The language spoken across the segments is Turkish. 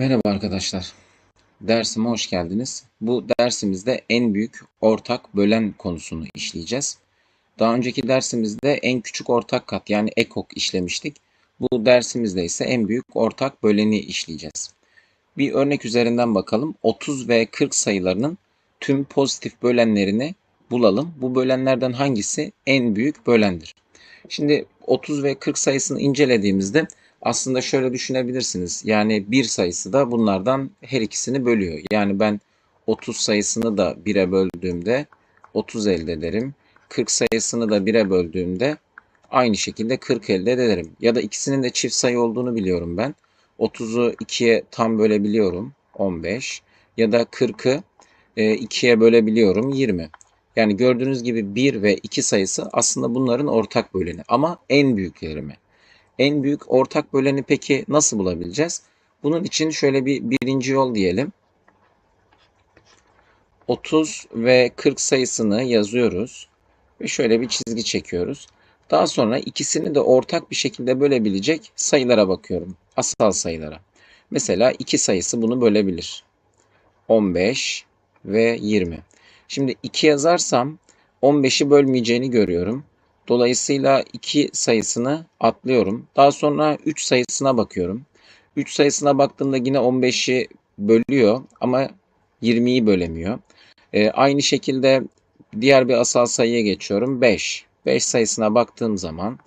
Merhaba arkadaşlar. Dersime hoş geldiniz. Bu dersimizde en büyük ortak bölen konusunu işleyeceğiz. Daha önceki dersimizde en küçük ortak kat yani ekok işlemiştik. Bu dersimizde ise en büyük ortak böleni işleyeceğiz. Bir örnek üzerinden bakalım. 30 ve 40 sayılarının tüm pozitif bölenlerini bulalım. Bu bölenlerden hangisi en büyük bölendir? Şimdi 30 ve 40 sayısını incelediğimizde aslında şöyle düşünebilirsiniz. Yani bir sayısı da bunlardan her ikisini bölüyor. Yani ben 30 sayısını da 1'e böldüğümde 30 elde ederim. 40 sayısını da 1'e böldüğümde aynı şekilde 40 elde ederim. Ya da ikisinin de çift sayı olduğunu biliyorum ben. 30'u 2'ye tam bölebiliyorum 15 ya da 40'ı 2'ye bölebiliyorum 20. Yani gördüğünüz gibi 1 ve 2 sayısı aslında bunların ortak böleni ama en büyükleri mi? En büyük ortak böleni peki nasıl bulabileceğiz? Bunun için şöyle bir birinci yol diyelim. 30 ve 40 sayısını yazıyoruz ve şöyle bir çizgi çekiyoruz. Daha sonra ikisini de ortak bir şekilde bölebilecek sayılara bakıyorum. Asal sayılara. Mesela 2 sayısı bunu bölebilir. 15 ve 20. Şimdi 2 yazarsam 15'i bölmeyeceğini görüyorum. Dolayısıyla 2 sayısını atlıyorum. Daha sonra 3 sayısına bakıyorum. 3 sayısına baktığımda yine 15'i bölüyor ama 20'yi bölemiyor. E, aynı şekilde diğer bir asal sayıya geçiyorum. 5. 5 sayısına baktığım zaman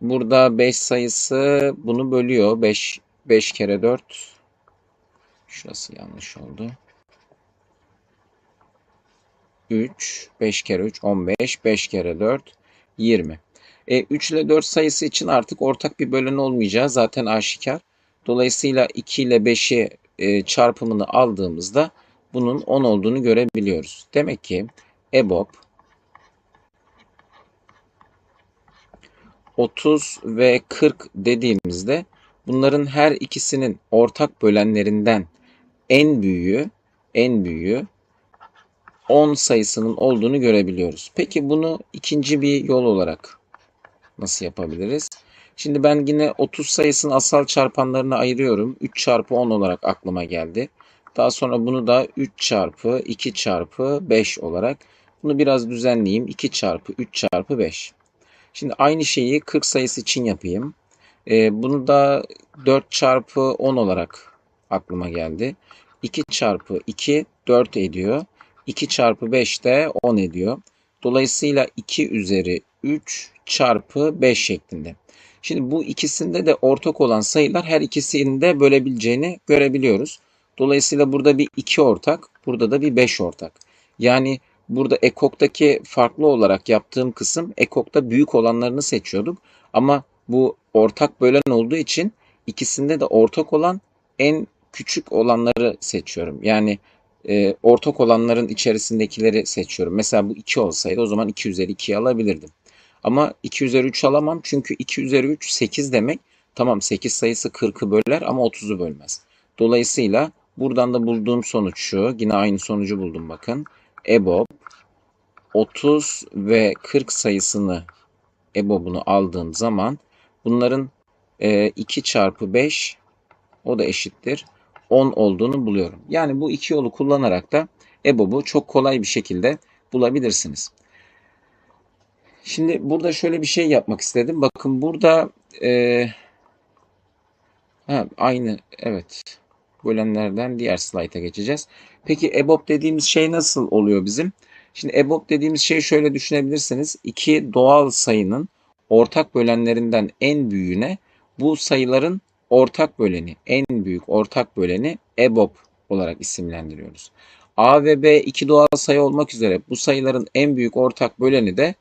burada 5 sayısı bunu bölüyor. 5 5 kere 4 Şurası yanlış oldu. 3, 5 kere 3, 15, 5 kere 4, 20. E, 3 ile 4 sayısı için artık ortak bir bölen olmayacağı zaten aşikar. Dolayısıyla 2 ile 5'i e, çarpımını aldığımızda bunun 10 olduğunu görebiliyoruz. Demek ki EBOB 30 ve 40 dediğimizde bunların her ikisinin ortak bölenlerinden en büyüğü en büyüğü 10 sayısının olduğunu görebiliyoruz. Peki bunu ikinci bir yol olarak nasıl yapabiliriz? Şimdi ben yine 30 sayısının asal çarpanlarını ayırıyorum. 3 çarpı 10 olarak aklıma geldi. Daha sonra bunu da 3 çarpı 2 çarpı 5 olarak bunu biraz düzenleyeyim. 2 çarpı 3 çarpı 5. Şimdi aynı şeyi 40 sayısı için yapayım. Ee, bunu da 4 çarpı 10 olarak aklıma geldi. 2 çarpı 2 4 ediyor. 2 çarpı 5 de 10 ediyor. Dolayısıyla 2 üzeri 3 çarpı 5 şeklinde. Şimdi bu ikisinde de ortak olan sayılar her ikisini de bölebileceğini görebiliyoruz. Dolayısıyla burada bir 2 ortak, burada da bir 5 ortak. Yani burada ekoktaki farklı olarak yaptığım kısım ekokta büyük olanlarını seçiyorduk. Ama bu ortak bölen olduğu için ikisinde de ortak olan en küçük olanları seçiyorum. Yani e, ortak olanların içerisindekileri seçiyorum. Mesela bu 2 olsaydı o zaman 2 üzeri 2'yi alabilirdim. Ama 2 üzeri 3 alamam çünkü 2 üzeri 3 8 demek. Tamam 8 sayısı 40'ı böler ama 30'u bölmez. Dolayısıyla buradan da bulduğum sonuç şu. Yine aynı sonucu buldum bakın. EBOB 30 ve 40 sayısını EBOB'unu aldığım zaman bunların 2 e, çarpı 5 o da eşittir 10 olduğunu buluyorum. Yani bu iki yolu kullanarak da EBOB'u çok kolay bir şekilde bulabilirsiniz. Şimdi burada şöyle bir şey yapmak istedim. Bakın burada e, ha, aynı evet bölenlerden diğer slayta geçeceğiz. Peki EBOB dediğimiz şey nasıl oluyor bizim? Şimdi EBOB dediğimiz şey şöyle düşünebilirsiniz. İki doğal sayının ortak bölenlerinden en büyüğüne bu sayıların ortak böleni, en büyük ortak böleni EBOB olarak isimlendiriyoruz. A ve B iki doğal sayı olmak üzere bu sayıların en büyük ortak böleni de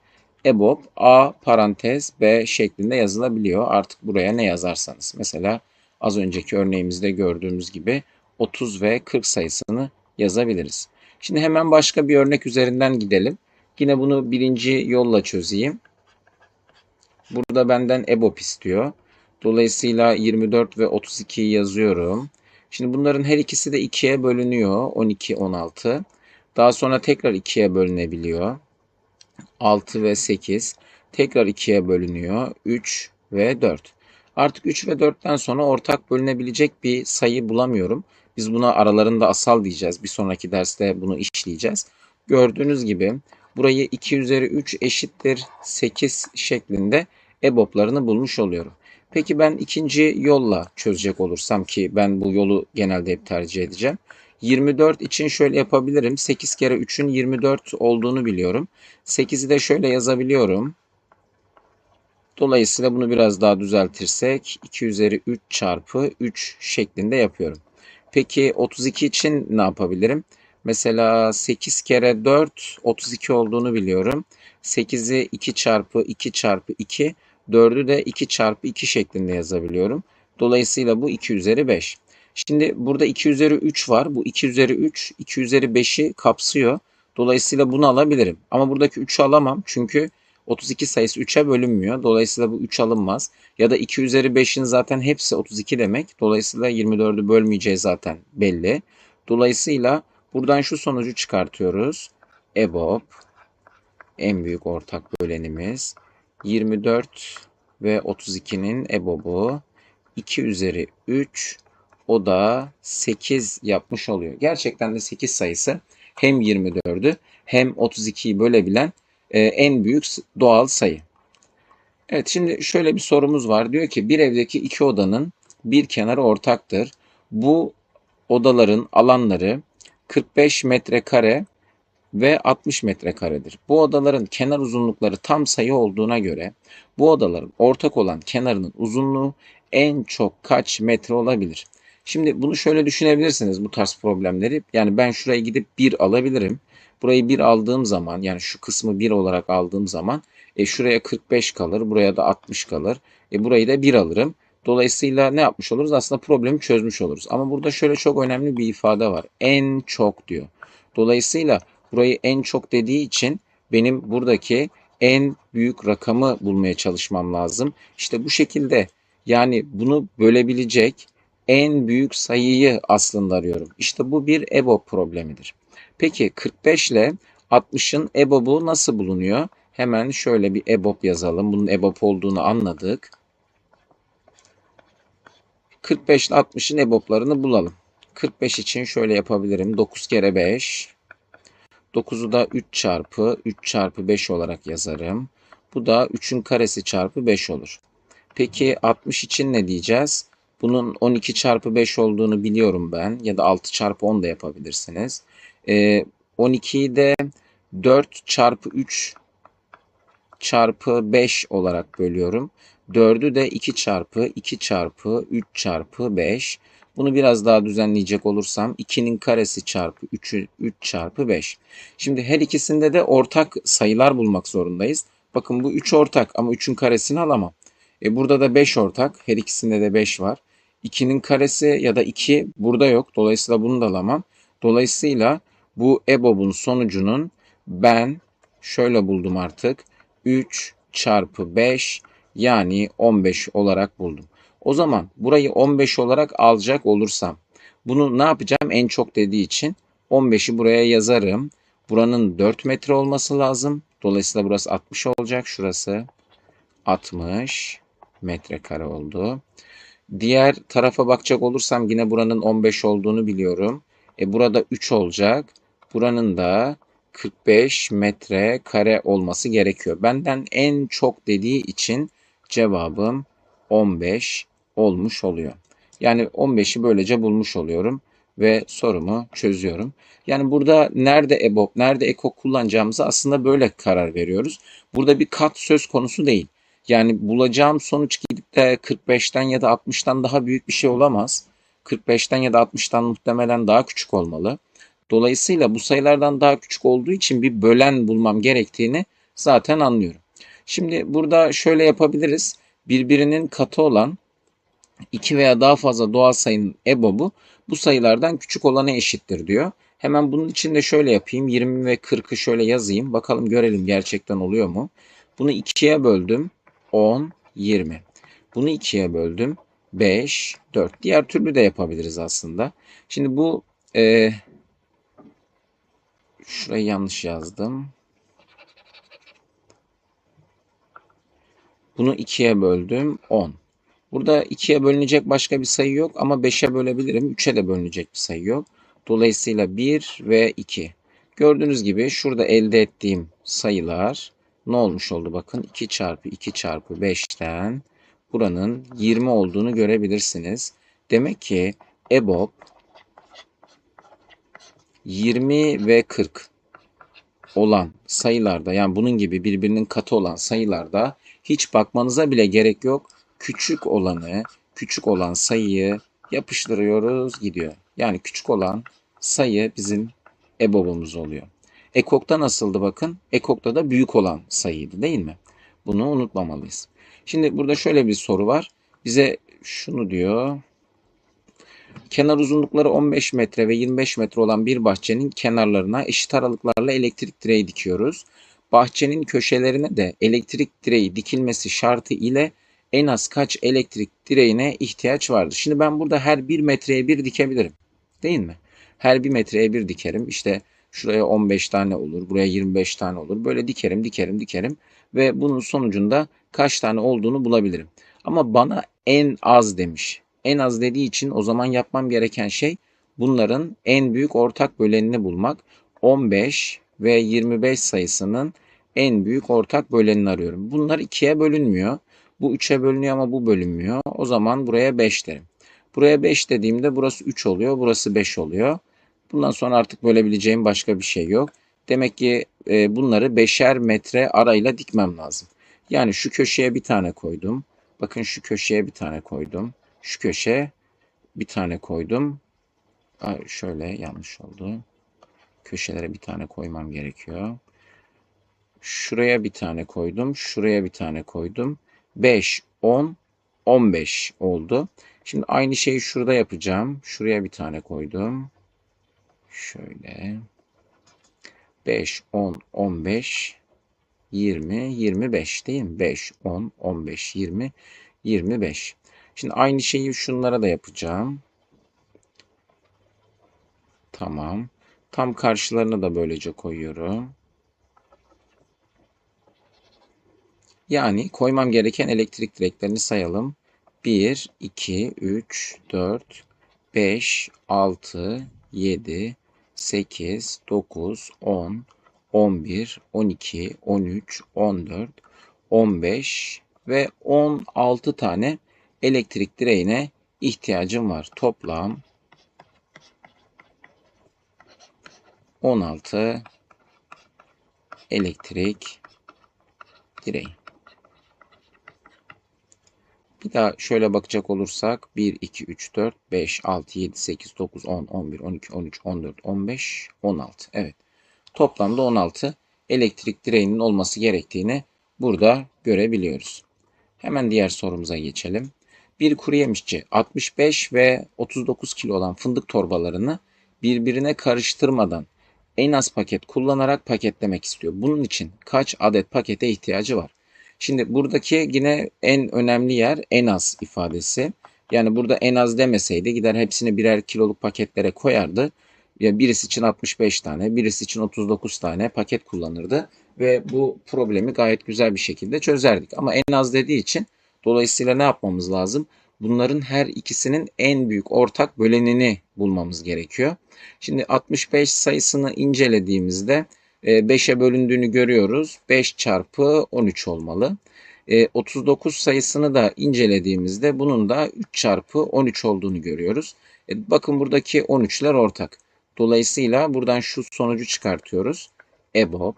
EBOB A parantez B şeklinde yazılabiliyor. Artık buraya ne yazarsanız. Mesela az önceki örneğimizde gördüğümüz gibi 30 ve 40 sayısını yazabiliriz. Şimdi hemen başka bir örnek üzerinden gidelim. Yine bunu birinci yolla çözeyim. Burada benden EBOB istiyor. Dolayısıyla 24 ve 32'yi yazıyorum. Şimdi bunların her ikisi de 2'ye bölünüyor. 12, 16. Daha sonra tekrar 2'ye bölünebiliyor. 6 ve 8. Tekrar 2'ye bölünüyor. 3 ve 4. Artık 3 ve 4'ten sonra ortak bölünebilecek bir sayı bulamıyorum. Biz buna aralarında asal diyeceğiz. Bir sonraki derste bunu işleyeceğiz. Gördüğünüz gibi burayı 2 üzeri 3 eşittir 8 şeklinde EBOB'larını bulmuş oluyorum. Peki ben ikinci yolla çözecek olursam ki ben bu yolu genelde hep tercih edeceğim. 24 için şöyle yapabilirim. 8 kere 3'ün 24 olduğunu biliyorum. 8'i de şöyle yazabiliyorum. Dolayısıyla bunu biraz daha düzeltirsek 2 üzeri 3 çarpı 3 şeklinde yapıyorum. Peki 32 için ne yapabilirim? Mesela 8 kere 4 32 olduğunu biliyorum. 8'i 2 çarpı 2 çarpı 2 4'ü de 2 çarpı 2 şeklinde yazabiliyorum. Dolayısıyla bu 2 üzeri 5. Şimdi burada 2 üzeri 3 var. Bu 2 üzeri 3 2 üzeri 5'i kapsıyor. Dolayısıyla bunu alabilirim. Ama buradaki 3'ü alamam. Çünkü 32 sayısı 3'e bölünmüyor. Dolayısıyla bu 3 alınmaz. Ya da 2 üzeri 5'in zaten hepsi 32 demek. Dolayısıyla 24'ü bölmeyeceği zaten belli. Dolayısıyla buradan şu sonucu çıkartıyoruz. EBOB en büyük ortak bölenimiz 24 ve 32'nin EBOB'u 2 üzeri 3 o da 8 yapmış oluyor. Gerçekten de 8 sayısı hem 24'ü hem 32'yi bölebilen e, en büyük doğal sayı. Evet şimdi şöyle bir sorumuz var. Diyor ki bir evdeki iki odanın bir kenarı ortaktır. Bu odaların alanları 45 metrekare ve 60 metrekaredir. Bu odaların kenar uzunlukları tam sayı olduğuna göre bu odaların ortak olan kenarının uzunluğu en çok kaç metre olabilir? Şimdi bunu şöyle düşünebilirsiniz bu tarz problemleri. Yani ben şuraya gidip 1 alabilirim. Burayı 1 aldığım zaman yani şu kısmı 1 olarak aldığım zaman e, şuraya 45 kalır. Buraya da 60 kalır. E, burayı da 1 alırım. Dolayısıyla ne yapmış oluruz? Aslında problemi çözmüş oluruz. Ama burada şöyle çok önemli bir ifade var. En çok diyor. Dolayısıyla burayı en çok dediği için benim buradaki en büyük rakamı bulmaya çalışmam lazım. İşte bu şekilde yani bunu bölebilecek en büyük sayıyı aslında arıyorum. İşte bu bir EBOB problemidir. Peki 45 ile 60'ın EBOB'u nasıl bulunuyor? Hemen şöyle bir EBOB yazalım. Bunun EBOB olduğunu anladık. 45 ile 60'ın EBOB'larını bulalım. 45 için şöyle yapabilirim. 9 kere 5. 9'u da 3 çarpı 3 çarpı 5 olarak yazarım. Bu da 3'ün karesi çarpı 5 olur. Peki 60 için ne diyeceğiz? Bunun 12 çarpı 5 olduğunu biliyorum ben. Ya da 6 çarpı 10 da yapabilirsiniz. Ee, 12'yi de 4 çarpı 3 çarpı 5 olarak bölüyorum. 4'ü de 2 çarpı 2 çarpı 3 çarpı 5. Bunu biraz daha düzenleyecek olursam 2'nin karesi çarpı 3'ü 3 çarpı 5. Şimdi her ikisinde de ortak sayılar bulmak zorundayız. Bakın bu 3 ortak ama 3'ün karesini alamam. E burada da 5 ortak. Her ikisinde de 5 var. 2'nin karesi ya da 2 burada yok. Dolayısıyla bunu da alamam. Dolayısıyla bu EBOB'un sonucunun ben şöyle buldum artık. 3 çarpı 5 yani 15 olarak buldum. O zaman burayı 15 olarak alacak olursam bunu ne yapacağım? En çok dediği için 15'i buraya yazarım. Buranın 4 metre olması lazım. Dolayısıyla burası 60 olacak. Şurası 60 metrekare oldu. Diğer tarafa bakacak olursam yine buranın 15 olduğunu biliyorum. E burada 3 olacak. Buranın da 45 metre kare olması gerekiyor. Benden en çok dediği için cevabım 15 olmuş oluyor. Yani 15'i böylece bulmuş oluyorum ve sorumu çözüyorum. Yani burada nerede EBOB, nerede EKO kullanacağımızı aslında böyle karar veriyoruz. Burada bir kat söz konusu değil. Yani bulacağım sonuç gidip de 45'ten ya da 60'tan daha büyük bir şey olamaz. 45'ten ya da 60'tan muhtemelen daha küçük olmalı. Dolayısıyla bu sayılardan daha küçük olduğu için bir bölen bulmam gerektiğini zaten anlıyorum. Şimdi burada şöyle yapabiliriz. Birbirinin katı olan iki veya daha fazla doğal sayının EBOB'u bu sayılardan küçük olana eşittir diyor. Hemen bunun için de şöyle yapayım. 20 ve 40'ı şöyle yazayım. Bakalım görelim gerçekten oluyor mu? Bunu ikiye böldüm. 10, 20. Bunu ikiye böldüm. 5, 4. Diğer türlü de yapabiliriz aslında. Şimdi bu e, şurayı yanlış yazdım. Bunu ikiye böldüm. 10. Burada 2'ye bölünecek başka bir sayı yok ama 5'e bölebilirim. 3'e de bölünecek bir sayı yok. Dolayısıyla 1 ve 2. Gördüğünüz gibi şurada elde ettiğim sayılar ne olmuş oldu bakın 2 çarpı 2 çarpı 5'ten buranın 20 olduğunu görebilirsiniz. Demek ki EBOB 20 ve 40 olan sayılarda yani bunun gibi birbirinin katı olan sayılarda hiç bakmanıza bile gerek yok. Küçük olanı, küçük olan sayıyı yapıştırıyoruz gidiyor. Yani küçük olan sayı bizim EBOB'umuz oluyor. Ekok'ta nasıldı bakın? Ekok'ta da büyük olan sayıydı değil mi? Bunu unutmamalıyız. Şimdi burada şöyle bir soru var. Bize şunu diyor. Kenar uzunlukları 15 metre ve 25 metre olan bir bahçenin kenarlarına eşit aralıklarla elektrik direği dikiyoruz. Bahçenin köşelerine de elektrik direği dikilmesi şartı ile en az kaç elektrik direğine ihtiyaç vardır? Şimdi ben burada her bir metreye bir dikebilirim. Değil mi? Her bir metreye bir dikerim. İşte şuraya 15 tane olur, buraya 25 tane olur. Böyle dikerim, dikerim, dikerim ve bunun sonucunda kaç tane olduğunu bulabilirim. Ama bana en az demiş. En az dediği için o zaman yapmam gereken şey bunların en büyük ortak bölenini bulmak. 15 ve 25 sayısının en büyük ortak bölenini arıyorum. Bunlar ikiye bölünmüyor. Bu 3'e bölünüyor ama bu bölünmüyor. O zaman buraya 5 derim. Buraya 5 dediğimde burası 3 oluyor, burası 5 oluyor. Bundan sonra artık bölebileceğim başka bir şey yok. Demek ki e, bunları beşer metre arayla dikmem lazım. Yani şu köşeye bir tane koydum. Bakın şu köşeye bir tane koydum. Şu köşe bir tane koydum. Aa, şöyle yanlış oldu. Köşelere bir tane koymam gerekiyor. Şuraya bir tane koydum. Şuraya bir tane koydum. 5, 10, 15 oldu. Şimdi aynı şeyi şurada yapacağım. Şuraya bir tane koydum. Şöyle. 5, 10, 15, 20, 25 değil mi? 5, 10, 15, 20, 25. Şimdi aynı şeyi şunlara da yapacağım. Tamam. Tam karşılarına da böylece koyuyorum. Yani koymam gereken elektrik direklerini sayalım. 1, 2, 3, 4, 5, 6, 7, 8, 9, 10, 11, 12, 13, 14, 15 ve 16 tane elektrik direğine ihtiyacım var. Toplam 16 elektrik direği. Bir daha şöyle bakacak olursak 1, 2, 3, 4, 5, 6, 7, 8, 9, 10, 11, 12, 13, 14, 15, 16. Evet. Toplamda 16 elektrik direğinin olması gerektiğini burada görebiliyoruz. Hemen diğer sorumuza geçelim. Bir kuru yemişçi 65 ve 39 kilo olan fındık torbalarını birbirine karıştırmadan en az paket kullanarak paketlemek istiyor. Bunun için kaç adet pakete ihtiyacı var? Şimdi buradaki yine en önemli yer en az ifadesi. Yani burada en az demeseydi gider hepsini birer kiloluk paketlere koyardı. Yani birisi için 65 tane, birisi için 39 tane paket kullanırdı ve bu problemi gayet güzel bir şekilde çözerdik. Ama en az dediği için dolayısıyla ne yapmamız lazım? Bunların her ikisinin en büyük ortak bölenini bulmamız gerekiyor. Şimdi 65 sayısını incelediğimizde 5'e bölündüğünü görüyoruz. 5 çarpı 13 olmalı. 39 sayısını da incelediğimizde bunun da 3 çarpı 13 olduğunu görüyoruz. E, bakın buradaki 13'ler ortak. Dolayısıyla buradan şu sonucu çıkartıyoruz. EBOB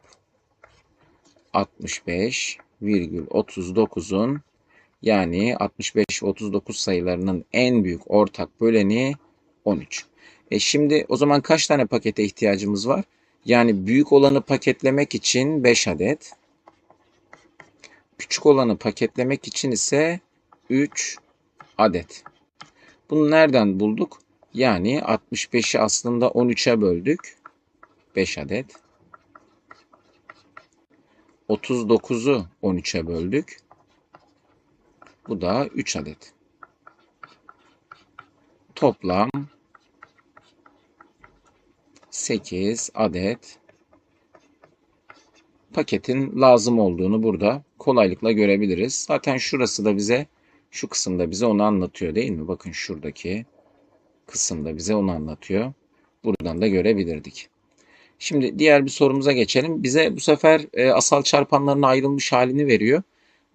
65,39'un yani 65 ve 39 sayılarının en büyük ortak böleni 13. E şimdi o zaman kaç tane pakete ihtiyacımız var? Yani büyük olanı paketlemek için 5 adet. Küçük olanı paketlemek için ise 3 adet. Bunu nereden bulduk? Yani 65'i aslında 13'e böldük. 5 adet. 39'u 13'e böldük. Bu da 3 adet. Toplam 8 adet paketin lazım olduğunu burada kolaylıkla görebiliriz. Zaten şurası da bize Şu kısımda bize onu anlatıyor değil mi? Bakın şuradaki kısımda bize onu anlatıyor. Buradan da görebilirdik. Şimdi diğer bir sorumuza geçelim. Bize bu sefer e, asal çarpanların ayrılmış halini veriyor.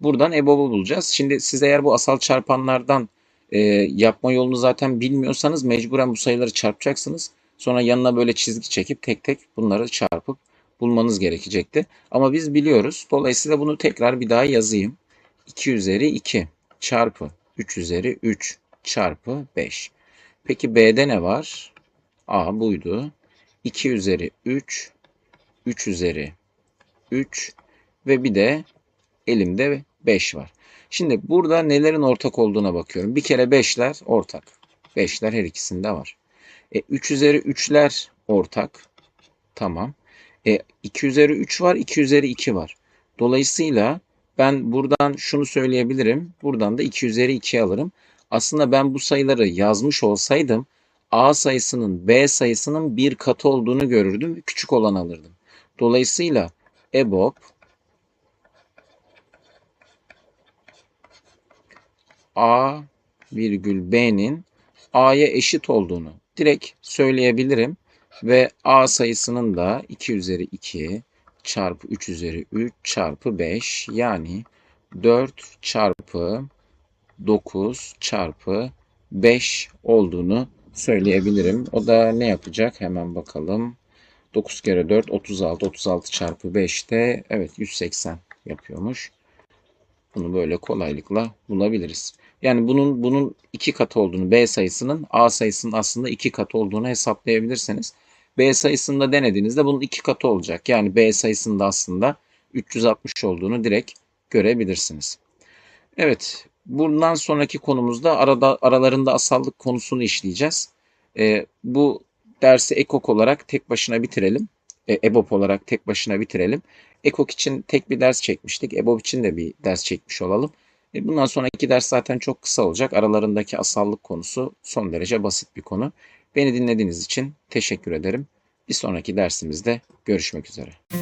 Buradan EBOB'u bulacağız. Şimdi siz eğer bu asal çarpanlardan e, yapma yolunu zaten bilmiyorsanız mecburen bu sayıları çarpacaksınız. Sonra yanına böyle çizgi çekip tek tek bunları çarpıp bulmanız gerekecekti. Ama biz biliyoruz. Dolayısıyla bunu tekrar bir daha yazayım. 2 üzeri 2 çarpı 3 üzeri 3 çarpı 5. Peki B'de ne var? A buydu. 2 üzeri 3, 3 üzeri 3 ve bir de elimde 5 var. Şimdi burada nelerin ortak olduğuna bakıyorum. Bir kere 5'ler ortak. 5'ler her ikisinde var. E, 3 üzeri 3'ler ortak. Tamam. E, 2 üzeri 3 var, 2 üzeri 2 var. Dolayısıyla ben buradan şunu söyleyebilirim. Buradan da 2 üzeri 2 alırım. Aslında ben bu sayıları yazmış olsaydım A sayısının B sayısının bir katı olduğunu görürdüm küçük olan alırdım. Dolayısıyla EBOB A virgül B'nin A'ya eşit olduğunu direkt söyleyebilirim. Ve A sayısının da 2 üzeri 2 çarpı 3 üzeri 3 çarpı 5 yani 4 çarpı 9 çarpı 5 olduğunu söyleyebilirim. O da ne yapacak? Hemen bakalım. 9 kere 4 36 36 çarpı 5 de evet 180 yapıyormuş. Bunu böyle kolaylıkla bulabiliriz. Yani bunun bunun iki katı olduğunu B sayısının A sayısının aslında iki katı olduğunu hesaplayabilirsiniz. B sayısında denediğinizde bunun iki katı olacak. Yani B sayısında aslında 360 olduğunu direkt görebilirsiniz. Evet, bundan sonraki konumuzda arada aralarında asallık konusunu işleyeceğiz. E, bu dersi ekok olarak tek başına bitirelim. E, EBOB olarak tek başına bitirelim. Ekok için tek bir ders çekmiştik. EBOB için de bir ders çekmiş olalım. E, bundan sonraki ders zaten çok kısa olacak. Aralarındaki asallık konusu son derece basit bir konu. Beni dinlediğiniz için teşekkür ederim. Bir sonraki dersimizde görüşmek üzere.